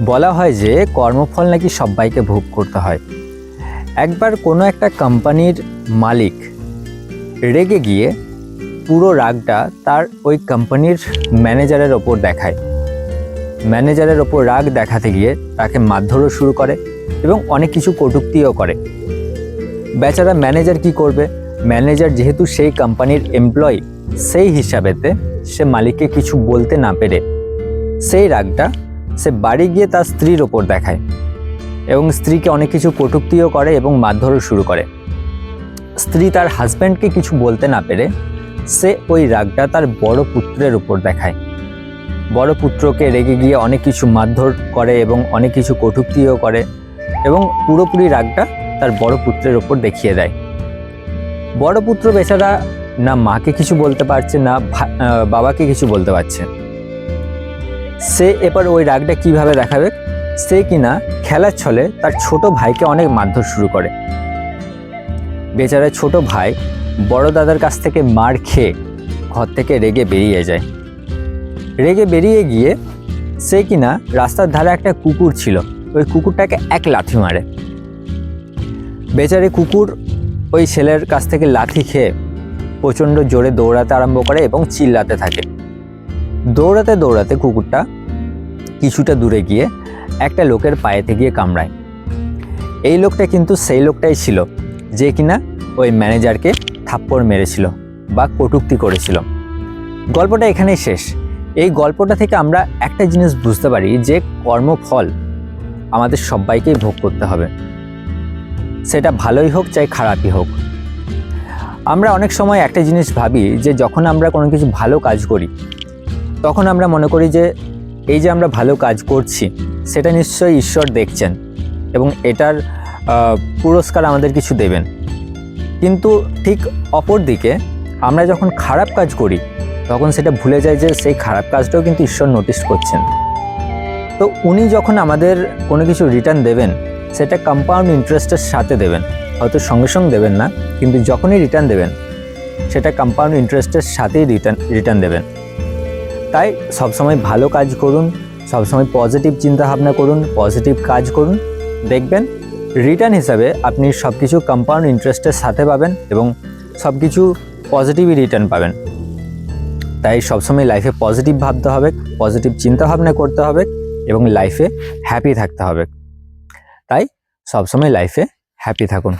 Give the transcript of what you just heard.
বলা হয় যে কর্মফল নাকি সবাইকে ভোগ করতে হয়। একবার কোনো একটা কোম্পানির মালিক রেগে গিয়ে পুরো রাগটা তার ওই কোম্পানির ম্যানেজারের ওপর দেখায়। ম্যানেজারের ওপর রাগ দেখাতে গিয়ে তাকে মারধরও শুরু করে এবং অনেক কিছু কটুক্তিও করে। বেচারা ম্যানেজার কি করবে? ম্যানেজার যেহেতু সেই কোম্পানির এমপ্লয়ি সেই হিসাবেতে সে মালিককে কিছু বলতে না পেরে সেই রাগটা সে বাড়ি গিয়ে তার স্ত্রীর ওপর দেখায় এবং স্ত্রীকে অনেক কিছু কটুক্তিও করে এবং মারধরও শুরু করে। স্ত্রী তার হাজব্যান্ডকে কিছু বলতে না পেরে সে ওই রাগটা তার বড় পুত্রের উপর দেখায়। বড় পুত্রকে রেগে গিয়ে অনেক কিছু মারধর করে এবং অনেক কিছু কটুক্তিও করে এবং পুরোপুরি রাগটা তার বড় পুত্রের ওপর দেখিয়ে দেয়। বড় পুত্র বেচারা না মাকে কিছু বলতে পারছে, না বাবাকে কিছু বলতে পারছে। সে এবার ওই রাগটা কীভাবে দেখাবে? সে কিনা খেলার ছলে তার ছোট ভাইকে অনেক মারধর শুরু করে। বেচারা ছোট ভাই বড় দাদার কাছ থেকে মার খেয়ে ঘর থেকে রেগে বেরিয়ে যায়। রেগে বেরিয়ে গিয়ে সে কিনা রাস্তার ধারে একটা কুকুর ছিল। ওই কুকুরটাকে এক লাথি মারে। বেচারে কুকুর ওই ছেলের কাছ থেকে লাথি খেয়ে প্রচণ্ড জোরে দৌড়াতে আরম্ভ করে এবং চিল্লাতে থাকে। দৌড়াতে দৌড়াতে কুকুরটা কিছুটা দূরে গিয়ে একটা লোকের পায়েতে গিয়ে কামড়ায়। এই লোকটা কিন্তু সেই লোকটাই ছিল যে কিনা ওই ম্যানেজারকে থাপ্পড় মেরেছিল বা কটূক্তি করেছিল। গল্পটা এখানেই শেষ। এই গল্পটা থেকে আমরা একটা জিনিস বুঝতে পারি যে কর্মফল আমাদের সবাইকেই ভোগ করতে হবে। সেটা ভালোই হোক চাই খারাপই হোক। আমরা অনেক সময় একটা জিনিস ভাবি যে যখন আমরা কোনো কিছু ভালো কাজ করি তখন আমরা মনে করি যে এই যে আমরা ভালো কাজ করছি, সেটা নিশ্চয়ই ঈশ্বর দেখছেন এবং এটার পুরস্কার আমাদের কিছু দেবেন। কিন্তু ঠিক অপর দিকে আমরা যখন খারাপ কাজ করি, তখন সেটা ভুলে যায় যে সেই খারাপ কাজটাও কিন্তু ঈশ্বর নোটিস করছেন। তো উনি যখন আমাদের কোনো কিছু রিটার্ন দেবেন, সেটা কম্পাউন্ড ইন্টারেস্টের সাথে দেবেন, হয়তো সঙ্গে সঙ্গে দেবেন না, কিন্তু যখনই রিটার্ন দেবেন, সেটা কম্পাউন্ড ইন্টারেস্টের সাথেই রিটার্ন রিটার্ন দেবেন। তাই সবসময় ভালো কাজ করুন, সবসময় পজিটিভ চিন্তাভাবনা করুন পজিটিভ কাজ করুন। দেখবেন রিটার্ন হিসাবে আপনি সব কিছু কম্পাউন্ড ইন্টারেস্টের সাথে পাবেন এবং সব কিছু পজিটিভই রিটার্ন পাবেন। তাই সবসময় লাইফে পজিটিভ ভাবতে হবে পজিটিভ চিন্তাভাবনা করতে হবে এবং লাইফে হ্যাপি থাকতে হবে। তাই সবসময় লাইফে হ্যাপি থাকুন।